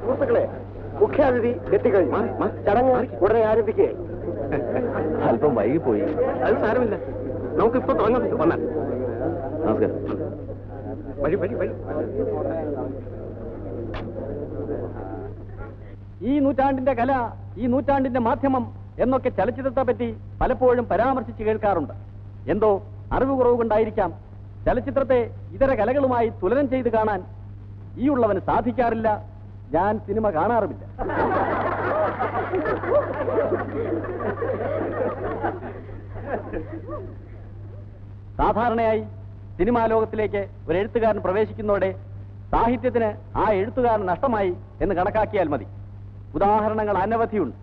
സുഹൃത്തുക്കളെ മുഖ്യാതിഥി എത്തിക്കഴിഞ്ഞു. ചടങ്ങ് ഉടനെ ആരംഭിക്കുകയായി അല്പം വൈകിപ്പോയി. അത് സാരമില്ല. നമുക്ക് ഇപ്പൊ തുടങ്ങാം. വന്നാൽ നമസ്കാരം. വഴി വഴി വഴി. ഈ നൂറ്റാണ്ടിന്റെ കല ഈ നൂറ്റാണ്ടിന്റെ മാധ്യമം എന്നൊക്കെ ചലച്ചിത്രത്തെ പറ്റി പലപ്പോഴും പരാമർശിച്ച് കേൾക്കാറുണ്ട്. എന്തോ അറിവ് കുറവ് കൊണ്ടായിരിക്കാം ചലച്ചിത്രത്തെ ഇതര കലകളുമായി തുലനം ചെയ്ത് കാണാൻ ഈ ഉള്ളവന് സാധിക്കാറില്ല ഞാൻ സിനിമ കാണാറുമില്ല. സാധാരണയായി സിനിമാ ലോകത്തിലേക്ക് ഒരു എഴുത്തുകാരൻ പ്രവേശിക്കുന്നതോടെ സാഹിത്യത്തിന് ആ എഴുത്തുകാരൻ നഷ്ടമായി എന്ന് കണക്കാക്കിയാൽ മതി. ഉദാഹരണങ്ങൾ അനവധിയുണ്ട്.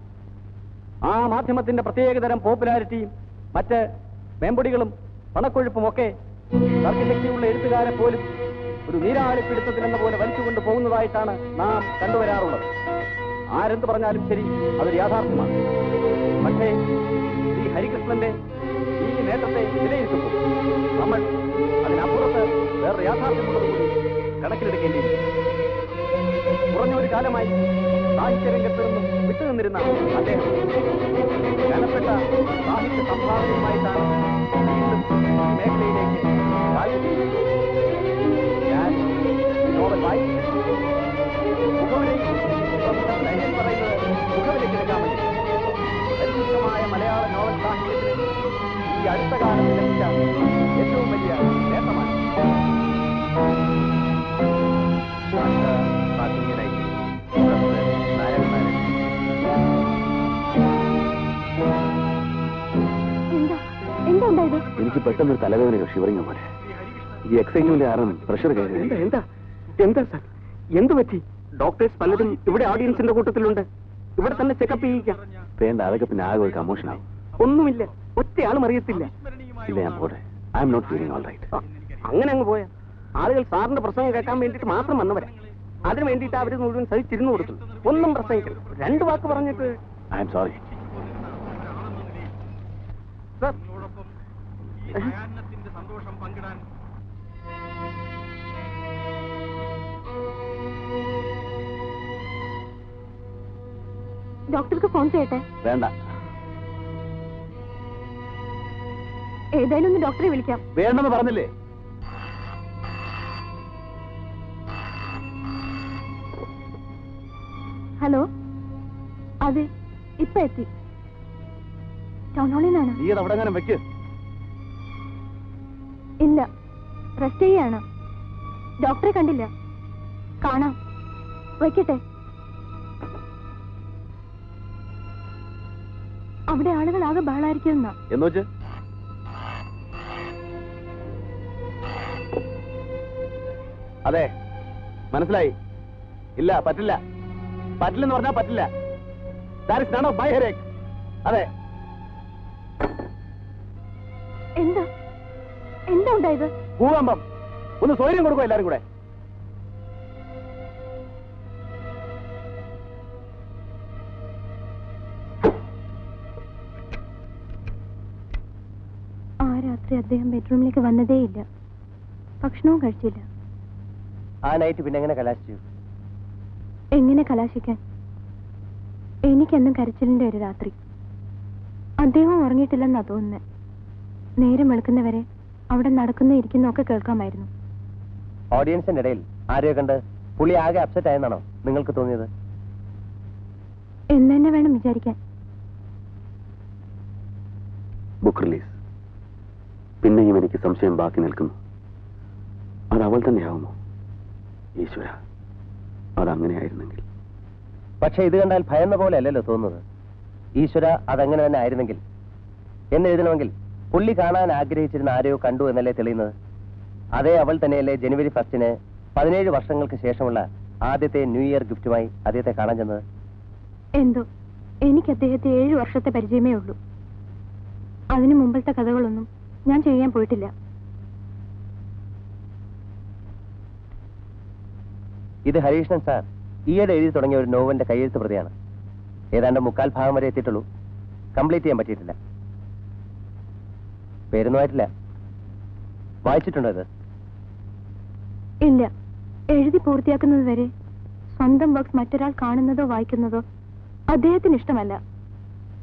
ആ മാധ്യമത്തിന്റെ പ്രത്യേകതരം പോപ്പുലാരിറ്റിയും മറ്റ് മേമ്പൊടികളും പണക്കൊഴുപ്പും ഒക്കെ എഴുത്തുകാരെ പോലും ഒരു നീരാളിപ്പിടുത്തത്തിലെന്ന പോലെ വലിച്ചുകൊണ്ട് പോകുന്നതായിട്ടാണ് നാം കണ്ടുവരാറുള്ളത്. ആരെന്ത് പറഞ്ഞാലും ശരി അതൊരു യാഥാർത്ഥ്യമാണ്. പക്ഷേ ശ്രീ ഹരികൃഷ്ണന്റെ ഈ നേട്ടത്തെ വിലയിരുത്തുമ്പോൾ നമ്മൾ അതിനപ്പുറത്ത് വേറെ യാഥാർത്ഥ്യമുള്ളത് കൂടി കണക്കിലെടുക്കേണ്ടിയിരിക്കുന്നു കുറഞ്ഞൊരു കാലമായി സാഹിത്യരംഗത്ത് നിന്നും വിട്ടുനിന്നിരുന്ന അദ്ദേഹം കനപ്പെട്ട സാഹിത്യ സംഭാവനയുമായിട്ടാണ് വീണ്ടും ഈ അടുത്ത കാലത്ത് ലഭിച്ച ഏറ്റവും വലിയ നേട്ടമാണ്. എനിക്ക് പെട്ടെന്ന് തലവേദന ഷിവറിങ് പോലെ ഈ എക്സൈറ്റ്മെന്റ് കാരണം പ്രഷർ കയറി എന്താ എന്താ? എന്താ സാർ? എന്ത് പറ്റി? ഡോക്ടേഴ്സ് പലരും ഇവിടെ ഓഡിയൻസിന്റെ കൂട്ടത്തിലുണ്ട്. ഇവിടെ തന്നെ ചെക്കപ്പ് ചെയ്യിക്കാം. വേണ്ട അതൊക്കെ പിന്നെ ആകെ ഒരു കമോഷനാവും ഒന്നുമില്ല. ഒറ്റയാളും അറിയത്തില്ല. ഇല്ല ഞാൻ പോട്ടെ. I'm not feeling all right അങ്ങനെ അങ്ങ് പോയാ. ആളുകൾ സാറിന്റെ പ്രസംഗം കേൾക്കാൻ വേണ്ടിയിട്ട് മാത്രം വന്നവരാ. അതിന് വേണ്ടിയിട്ട് അവർ മുഴുവൻ സഹിച്ചിരുന്നു കൊടുക്കുന്നു. ഒന്നും പ്രസംഗിക്കില്ല രണ്ട് വാക്ക് പറഞ്ഞിട്ട് ഐ എം സോറി സാർ ഡോക്ടർക്ക് ഫോൺ ചെയ്യട്ടെ? വേണ്ട. ഏതായാലും ഒന്ന് ഡോക്ടറെ വിളിക്കാം. വേണ്ടെന്ന് പറഞ്ഞില്ലേ? ഹലോ? അതെ ഇപ്പൊ എത്തി. ടൗൺ ഹാളിൽ നിന്നാണ് നീ അവിടെ അങ്ങനെ വെക്ക്. ഇല്ല റെസ്റ്റ് ചെയ്യാണ്. ഡോക്ടറെ കണ്ടില്ല. കാണാം. വയ്ക്കട്ടെ അവിടെ ആളുകൾ ആകെ ബഹളായിരിക്കുന്ന അതെ. മനസ്സിലായി? ഇല്ല പറ്റില്ല. പറ്റില്ലെന്ന് പറഞ്ഞാൽ പറ്റില്ല. That is none of my ഹെറേക്ക് അതെ. എന്താ? എന്താ ഉണ്ടായത്? ഭൂകമ്പം. ഒന്ന് സൗകര്യം കൊടുക്കുക എല്ലാരും കൂടെ. ആ രാത്രി അദ്ദേഹം ബെഡ്റൂമിലേക്ക് വന്നതേയില്ല. ഭക്ഷണവും കഴിച്ചില്ല. ആ നൈറ്റ് പിന്നെ എങ്ങനെ കലാശിച്ചു? എങ്ങനെ കലാശിക്കാൻ? എനിക്കെന്നും കരച്ചിലിന്റെ ഒരു രാത്രി. അദ്ദേഹം ഉറങ്ങിയിട്ടില്ലെന്നാ തോന്നുന്നത് നേരം വെളുക്കുന്നവരെ അവിടെ നടക്കുന്ന ഇരിക്കുന്ന ഒക്കെ കേൾക്കാമായിരുന്നു. ഓഡിയൻസിന്റെ ഇടയിൽ ആരെയോ കണ്ട് പുളി ആകെ അപ്സെറ്റ് ആയെന്നാണോ നിങ്ങൾക്ക് തോന്നിയത്? എന്ന് തന്നെ വേണം വിചാരിക്കാൻ. ബുക്ക് റിലീസ് പിന്നെയും എനിക്ക് സംശയം ബാക്കി നിൽക്കുന്നു. അത് അവൾ തന്നെയാവുമോ? ഈശ്വര അതങ്ങനെയായിരുന്നെങ്കിൽ. പക്ഷെ ഇത് കണ്ടാൽ ഭയന്ന പോലെ അല്ലല്ലോ തോന്നുന്നത്. ഈശ്വര അതങ്ങനെ തന്നെ ആയിരുന്നെങ്കിൽ. എന്ന് എഴുതണമെങ്കിൽ പുള്ളി കാണാൻ ആഗ്രഹിച്ചിരുന്ന ആരെയോ കണ്ടു എന്നല്ലേ തെളിയുന്നത്? അതേ അവൾ തന്നെയല്ലേ ജനുവരി ഫസ്റ്റിന് പതിനേഴ് വർഷങ്ങൾക്ക് ശേഷമുള്ള ആദ്യത്തെ ന്യൂ ഇയർ ഗിഫ്റ്റുമായി അദ്ദേഹത്തെ കാണാൻ ചെന്നത്? എന്തോ? എനിക്ക് അദ്ദേഹത്തെ ഏഴ് വർഷത്തെ പരിചയമേ ഉള്ളൂ. അതിനു മുമ്പത്തെ കഥകളൊന്നും ഞാൻ ചെയ്യാൻ പോയിട്ടില്ല. ഇത് ഹരീഷ്ണൻ സാർ. ഈയിടെ എഴുതി തുടങ്ങിയ ഒരു നോവലിന്റെ കയ്യെഴുത്ത് പ്രതിയാണ്. ഏതാണ്ട് മുക്കാൽ ഭാഗം വരെ എത്തിയിട്ടുള്ളൂ. കംപ്ലീറ്റ് ചെയ്യാൻ പറ്റിയിട്ടില്ല. പേരൊന്നും ആയിട്ടില്ല. വായിച്ചിട്ടുണ്ടോ ഇത്? ഇല്ല. എഴുതി പൂർത്തിയാക്കുന്നത് വരെ സ്വന്തം വർക്ക് മറ്റൊരാൾ കാണുന്നതോ വായിക്കുന്നതോ അദ്ദേഹത്തിന് ഇഷ്ടമല്ല.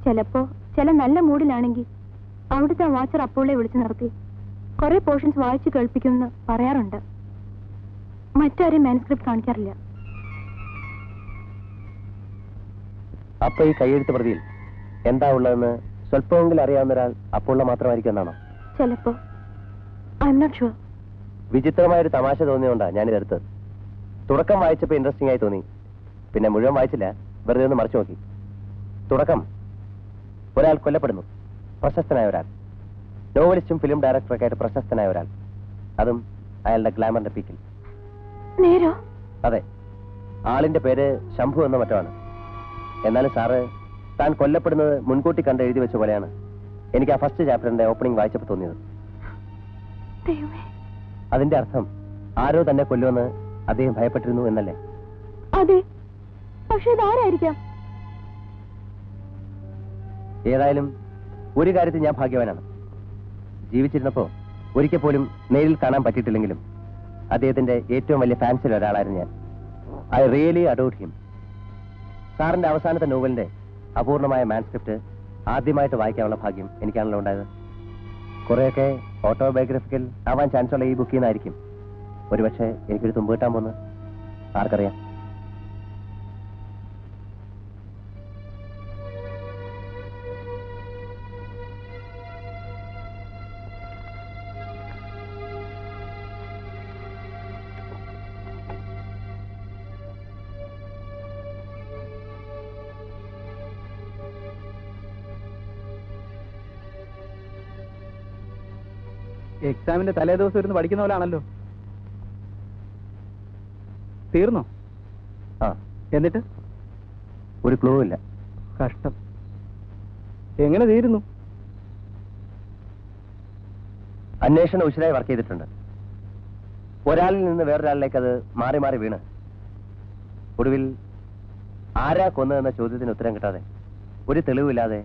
ചിലപ്പോ ചില നല്ല മൂഡിലാണെങ്കിൽ അവിടുത്തെ വാച്ചർ അപ്പോളെ വിളിച്ചു നിർത്തി. കുറെ പോർഷൻസ് വായിച്ചു കേൾപ്പിക്കുമെന്ന് പറയാറുണ്ട്. മറ്റാരും മാനുസ്ക്രിപ്റ്റ് കാണിക്കാറില്ല. അപ്പൊ ഈ കൈയെഴുത്ത് പ്രതിയിൽ എന്താ ഉള്ളതെന്ന് സ്വല്പമെങ്കിലും അറിയാവുന്ന ഒരാൾ അപ്പോള്ള മാത്രമായിരിക്കും എന്നാണോ? ചിലപ്പോ. ഐ എം നോട്ട് ഷുവർ വിചിത്രമായ ഒരു തമാശ തോന്നിയോണ്ടാ ഞാനിത് എടുത്തത്. തുടക്കം വായിച്ചപ്പോ ഇൻട്രസ്റ്റിംഗ് ആയി തോന്നി. പിന്നെ മുഴുവൻ വായിച്ചില്ല. വെറുതെ ഒന്ന് മറിച്ചു നോക്കി. തുടക്കം. ഒരാൾ കൊല്ലപ്പെടുന്നു. പ്രശസ്തനായ ഒരാൾ. നോവലിസ്റ്റും ഫിലിം ഡയറക്ടറൊക്കെ ആയിട്ട് പ്രശസ്തനായ ഒരാൾ. അതും അയാളുടെ ഗ്ലാമറിന്റെ പീക്കിൽ നേരോ? അതെ. ആളിന്റെ പേര് ശംഭു എന്ന മറ്റാണ്. എന്നാലും സാറ് താൻ കൊല്ലപ്പെടുന്നത് മുൻകൂട്ടി കണ്ട് എഴുതി വെച്ച പോലെയാണ്. എനിക്ക് ആ ഫസ്റ്റ് ചാപ്റ്ററിന്റെ ഓപ്പണിംഗ് വായിച്ചപ്പോൾ തോന്നിയത്. അതിന്റെ അർത്ഥം ആരോ തന്നെ കൊല്ലുമെന്ന് അദ്ദേഹം ഭയപ്പെട്ടിരുന്നു എന്നല്ലേ? അതെ. പക്ഷെ ഇതാരായിരിക്കാം ഏതായാലും ഒരു കാര്യത്തിൽ ഞാൻ ഭാഗ്യവാനാണ്. ജീവിച്ചിരുന്നപ്പോ ഒരിക്കൽ പോലും നേരിൽ കാണാൻ പറ്റിയിട്ടില്ലെങ്കിലും അദ്ദേഹത്തിന്റെ ഏറ്റവും വലിയ ഫാൻസിൽ ഒരാളായിരുന്നു ഞാൻ. ഐ റിയലി അഡോട്ട് ഹിം സാറിന്റെ അവസാനത്തെ നോവലിന്റെ അപൂർണമായ മാൻസ്ക്രിപ്റ്റ് ആദ്യമായിട്ട് വായിക്കാനുള്ള ഭാഗ്യം എനിക്കാണല്ലോ ഉണ്ടായത്. കുറെയൊക്കെ ഓട്ടോബയോഗ്രഫിക്കൽ ആവാൻ ചാൻസ് ഉള്ള ഈ ബുക്കിൽ നിന്നായിരിക്കും. ഒരുപക്ഷെ എനിക്കൊരു തുമ്പ് കിട്ടാൻ പോകുന്നത്. ആർക്കറിയാം. എക്സാമിന്റെ തലേ ദിവസം ഇരുന്ന് പഠിക്കുന്ന പോലാണല്ലോ. തീർന്നോ? ആ. എന്നിട്ട്? ഒരു ക്ലൂ ഇല്ല. കഷ്ടം. എങ്ങനെ തീരുന്നു? അന്വേഷണം ഉശിരായി വർക്ക് ചെയ്തിട്ടുണ്ട്. ഒരാളിൽ നിന്ന് വേറൊരാളിലേക്ക് അത് മാറി മാറി വീണ്. ഒടുവിൽ ആരാ കൊന്നതെന്ന ചോദ്യത്തിന് ഉത്തരം കിട്ടാതെ ഒരു തെളിവില്ലാതെ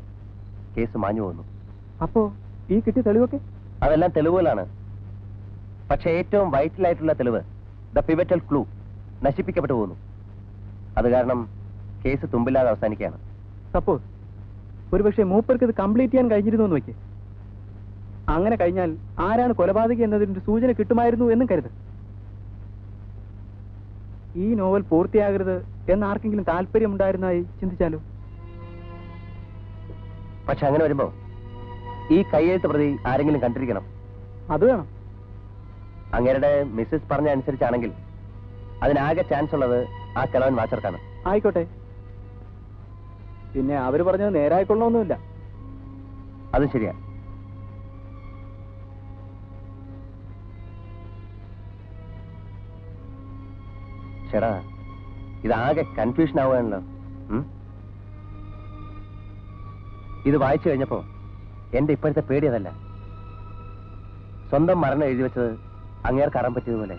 കേസ് മാഞ്ഞു പോകുന്നു അപ്പോ ഈ കിട്ടിയ തെളിവൊക്കെ? അതെല്ലാം തെളിവുകളാണ്. പക്ഷെ ഏറ്റവും വൈറ്റൽ ആയിട്ടുള്ള തെളിവ് ദ പിവറ്റൽ ക്ലൂ നശിപ്പിക്കപ്പെട്ടു പോകുന്നു അത് കാരണം കേസ് തുമ്പില്ലാതെ അവസാനിക്കുകയാണ്. സപ്പോസ് ഒരുപക്ഷെ മൂപ്പർക്ക് ഇത് കംപ്ലീറ്റ് ചെയ്യാൻ കഴിഞ്ഞിരുന്നു എന്ന് വയ്ക്ക്. അങ്ങനെ കഴിഞ്ഞാൽ ആരാണ് കൊലപാതകി എന്നതിന്റെ സൂചന കിട്ടുമായിരുന്നു എന്നും കരുത്. ഈ നോവൽ പൂർത്തിയാകരുത് എന്ന് ആർക്കെങ്കിലും താല്പര്യമുണ്ടായിരുന്നതായി ചിന്തിച്ചാലോ? പക്ഷെ അങ്ങനെ വരുമ്പോ ഈ കയ്യെഴുത്ത് പ്രതി ആരെങ്കിലും കണ്ടിരിക്കണം. അത് വേണം. അങ്ങേരുടെ മിസ്സസ് പറഞ്ഞ അനുസരിച്ചാണെങ്കിൽ അതിനാകെ ചാൻസ് ഉള്ളത് ആ കിളവൻ വാച്ചർക്കാണ്. ആയിക്കോട്ടെ. പിന്നെ അവർ പറഞ്ഞത് നേരായിക്കൊള്ളണമെന്നില്ല അത് ശരിയാ. ചേടാ ഇതാകെ കൺഫ്യൂഷൻ ആവുകയാണല്ലോ. ഇത് വായിച്ചു കഴിഞ്ഞപ്പോ എന്റെ ഇപ്പോഴത്തെ പേടി അതല്ല സ്വന്തം മരണം എഴുതി വെച്ചത് അങ്ങേർക്ക് അറാൻ പറ്റിയതുപോലെ.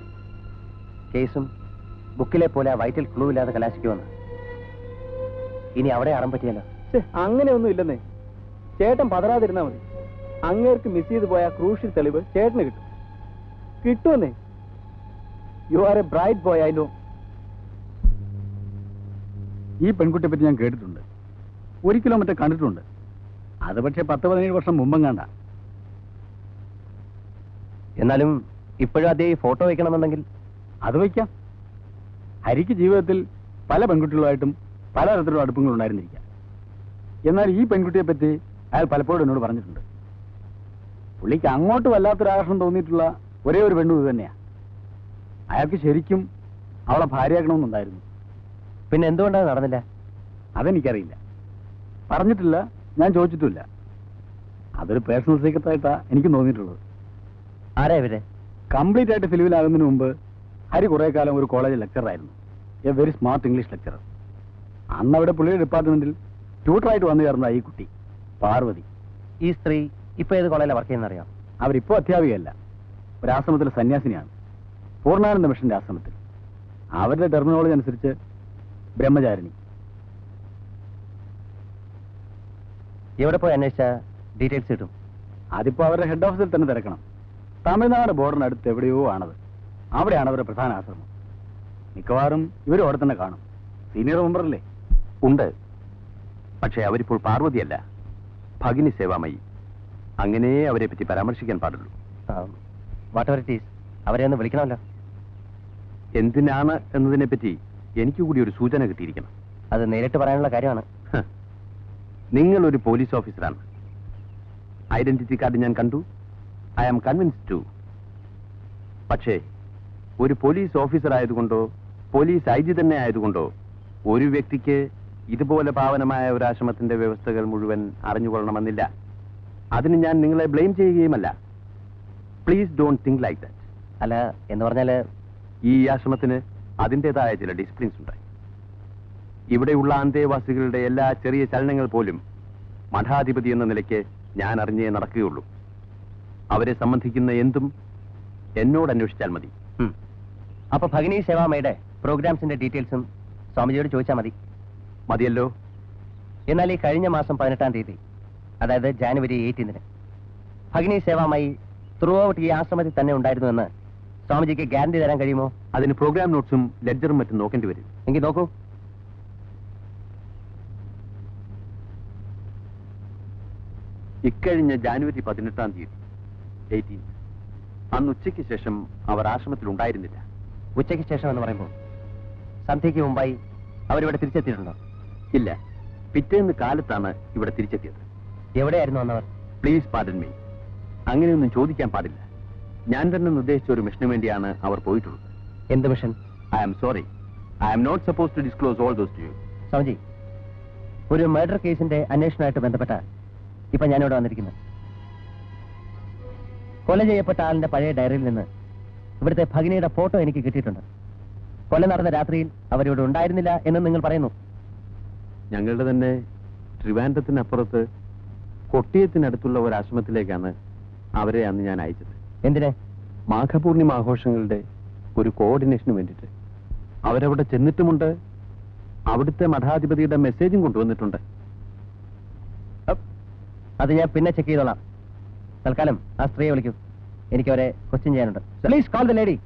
കേസും ബുക്കിലെ പോലെ ആ വൈറ്റൽ ക്ലൂ ഇല്ലാതെ കലാശിക്കുമെന്ന്. ഇനി അവിടെ അറാൻ പറ്റിയല്ലോ. അങ്ങനെയൊന്നും ഇല്ലെന്നേ. ചേട്ടൻ പതരാതിരുന്നാ മതി. അങ്ങേർക്ക് മിസ് ചെയ്തു പോയ ക്രൂഷ്യൽ തെളിവ് ചേട്ടന് കിട്ടും. കിട്ടുമെന്നേ. You are a bright boy I know ഈ പെൺകുട്ടിയെ പറ്റി ഞാൻ കേട്ടിട്ടുണ്ട്. ഒരു കിലോമീറ്റർ കണ്ടിട്ടുണ്ട്. അത് പക്ഷെ പത്ത് പതിനേഴ് വർഷം മുമ്പും കണ്ട എന്നാലും ഇപ്പോഴും അതേ ഫോട്ടോ വയ്ക്കണമെന്നുണ്ടെങ്കിൽ അത് വയ്ക്കാം ഹരിക്ക് ജീവിതത്തിൽ പല പെൺകുട്ടികളുമായിട്ടും പലതരത്തിലുള്ള അടുപ്പങ്ങൾ ഉണ്ടായിരുന്നിരിക്കാം. എന്നാൽ ഈ പെൺകുട്ടിയെ പറ്റി അയാൾ പലപ്പോഴും എന്നോട് പറഞ്ഞിട്ടുണ്ട്. പുള്ളിക്ക് അങ്ങോട്ട് വല്ലാത്തൊരു ആകർഷണം തോന്നിയിട്ടുള്ള ഒരേ ഒരു പെണ്ണു ഇത് തന്നെയാ. അയാൾക്ക് ശരിക്കും അവളെ ഭാര്യയാക്കണമെന്നുണ്ടായിരുന്നു. പിന്നെ എന്തുകൊണ്ടാണ് നടന്നില്ല? അതെനിക്കറിയില്ല. പറഞ്ഞിട്ടില്ല. ഞാൻ ചോദിച്ചിട്ടില്ല. അതൊരു പേഴ്സണൽ സീക്രട്ട് ആയിട്ടാ എനിക്ക് തോന്നിയിട്ടുള്ളത്. ആരാ ഇവർ? കംപ്ലീറ്റ് ആയിട്ട് ഫിലിമിൽ ഫിലിമിലാകുന്നതിന് മുമ്പ് ഹരി കുറെ കാലം ഒരു college ലെക്ചറായിരുന്നു a very smart English lecturer അന്ന് അവിടെ പുള്ളിയുടെ ഡിപ്പാർട്ട്മെന്റിൽ ട്യൂട്ടറായിട്ട് വന്നു ചേർന്ന ഈ കുട്ടി പാർവതി. ഈ സ്ത്രീ ഇപ്പൊ ഏത് കോളേജിലാണ് വർക്ക് ചെയ്യുന്ന അറിയാം അവരിപ്പോ അധ്യാപികയല്ല. ഒരാശ്രമത്തിലെ സന്യാസിനിയാണ്. പൂർണാനന്ദ മിഷന്റെ ആശ്രമത്തിൽ. അവരുടെ ടെർമിനോളജി അനുസരിച്ച് ബ്രഹ്മചാരിണി. എവിടെ പോയി അന്വേഷിച്ച? ഡീറ്റെയിൽസ് കിട്ടും. അതിപ്പോ അവരുടെ ഹെഡ് ഓഫീസിൽ തന്നെ തിരക്കണം. തമിഴ്നാട് ബോർഡറിനടുത്ത് എവിടെയോ ആണത്. അവിടെയാണ് അവരുടെ പ്രധാന ആശ്രമം. മിക്കവാറും ഇവരും അവിടെ തന്നെ കാണും. സീനിയർ മെമ്പറല്ലേ? ഉണ്ട്. പക്ഷേ അവരിപ്പോൾ പാർവതിയല്ല. ഭഗിനി സേവാമയി. അങ്ങനെ അവരെ പറ്റി പരാമർശിക്കാൻ പാടുള്ളൂ. വാട്ട് എവർ ഇറ്റ് ഈസ് അവരെ ഒന്ന് വിളിക്കണമല്ലോ. എന്തിനാണ് എന്നതിനെ പറ്റി എനിക്ക് കൂടി ഒരു സൂചന കിട്ടിയിരിക്കണം. അത് നേരിട്ട് പറയാനുള്ള കാര്യമാണ്. നിങ്ങൾ ഒരു പോലീസ് ഓഫീസറാണ്. ഐഡന്റിറ്റി കാർഡ് ഞാൻ കണ്ടു. ഐ ആം കൺവിൻസ് ടു പക്ഷേ ഒരു പോലീസ് ഓഫീസർ ആയതുകൊണ്ടോ പോലീസ് ഐ ജി തന്നെ ആയതുകൊണ്ടോ ഒരു വ്യക്തിക്ക് ഇതുപോലെ പാവനമായ ഒരു ആശ്രമത്തിന്റെ വ്യവസ്ഥകൾ മുഴുവൻ അറിഞ്ഞുകൊള്ളണമെന്നില്ല. അതിന് ഞാൻ നിങ്ങളെ blame ചെയ്യുകയുമല്ല. Please don't think like that അല്ല എന്ന് പറഞ്ഞാൽ ഈ ആശ്രമത്തിന് അതിന്റെതായ ചില ഡിസിപ്ലിൻസ് ഉണ്ട് ഇവിടെയുള്ള അന്തേവാസികളുടെ എല്ലാ ചെറിയ ചലനങ്ങൾ പോലും മഠാധിപതി എന്ന നിലയ്ക്ക് ഞാൻ അറിഞ്ഞേ നടക്കുകയുള്ളൂ. അവരെ സംബന്ധിക്കുന്ന എന്തും എന്നോട് അന്വേഷിച്ചാൽ മതി. അപ്പൊ ഭഗിനി സേവാമയുടെ പ്രോഗ്രാംസിന്റെ ഡീറ്റെയിൽസും സ്വാമിജിയോട് ചോദിച്ചാൽ മതി. മതിയല്ലോ. എന്നാൽ ഈ കഴിഞ്ഞ മാസം പതിനെട്ടാം തീയതി അതായത് ജാനുവരി എയ്റ്റീനിന് ഭഗിനി സേവാമായി ത്രൂ ഔട്ട് ഈ ആശ്രമത്തിൽ തന്നെ ഉണ്ടായിരുന്നുവെന്ന് സ്വാമിജിക്ക് ഗ്യാരണ്ടി തരാൻ കഴിയുമോ? അതിന് പ്രോഗ്രാം നോട്ട്സും ലെഡ്ജറും മറ്റും നോക്കേണ്ടി വരും. എങ്കിൽ നോക്കൂ. ഇക്കഴിഞ്ഞ ജാനുവരി പതിനെട്ടാം തീയതി എയ്റ്റീൻ അന്ന് ഉച്ചയ്ക്ക് ശേഷം അവർ ആശ്രമത്തിൽ ഉണ്ടായിരുന്നില്ല ഉച്ചയ്ക്ക് ശേഷം എന്ന് പറയുമ്പോൾ സന്ധ്യയ്ക്ക് മുമ്പായി അവരിവിടെ തിരിച്ചെത്തിയിട്ടുണ്ടോ? ഇല്ല. പിറ്റേന്ന് കാലത്താണ് ഇവിടെ തിരിച്ചെത്തിയത്. എവിടെയായിരുന്നു അന്നവർ പ്ലീസ് പാടൻ മീ അങ്ങനെയൊന്നും ചോദിക്കാൻ പാടില്ല. ഞാൻ തന്നെ നിർദ്ദേശിച്ച ഒരു മിഷന് വേണ്ടിയാണ് അവർ പോയിട്ടുള്ളത്. എന്ത് mission? I am sorry I am not suppose to disclose all those to you സൗജി ഒരു മർഡർ കേസിന്റെ അന്വേഷണമായിട്ട് ബന്ധപ്പെട്ട ഇപ്പൊ ഞാനിവിടെ വന്നിരിക്കുന്നത് കൊല ചെയ്യപ്പെട്ട ആളിന്റെ പഴയ ഡയറിയിൽ നിന്ന് ഇവിടുത്തെ ഭഗിനിയുടെ ഫോട്ടോ എനിക്ക് കിട്ടിയിട്ടുണ്ട്. കൊല നടന്ന രാത്രിയിൽ അവരിവിടെ ഉണ്ടായിരുന്നില്ല എന്ന് നിങ്ങൾ പറയുന്നു. ഞങ്ങളുടെ തന്നെ ട്രിവാൻഡത്തിനപ്പുറത്ത് കൊട്ടിയത്തിനടുത്തുള്ള ഒരു ആശ്രമത്തിലേക്കാണ് അവരെ അന്ന് ഞാൻ അയച്ചത്. എന്തിനെ? മാഘപൂർണിമ ആഘോഷങ്ങളുടെ ഒരു കോർഡിനേഷന് വേണ്ടിയിട്ട്. അവരവിടെ ചെന്നിട്ടുമുണ്ട്. അവിടുത്തെ മഠാധിപതിയുടെ മെസ്സേജും കൊണ്ടുവന്നിട്ടുണ്ട്. അത് ഞാൻ പിന്നെ ചെക്ക് ചെയ്തോളാം. തൽക്കാലം ആ സ്ത്രീയെ വിളിക്കൂ. എനിക്ക് അവരെ ക്വസ്റ്റ്യൻ ചെയ്യാനുണ്ട് പ്ലീസ് കോൾ ദ ലേഡി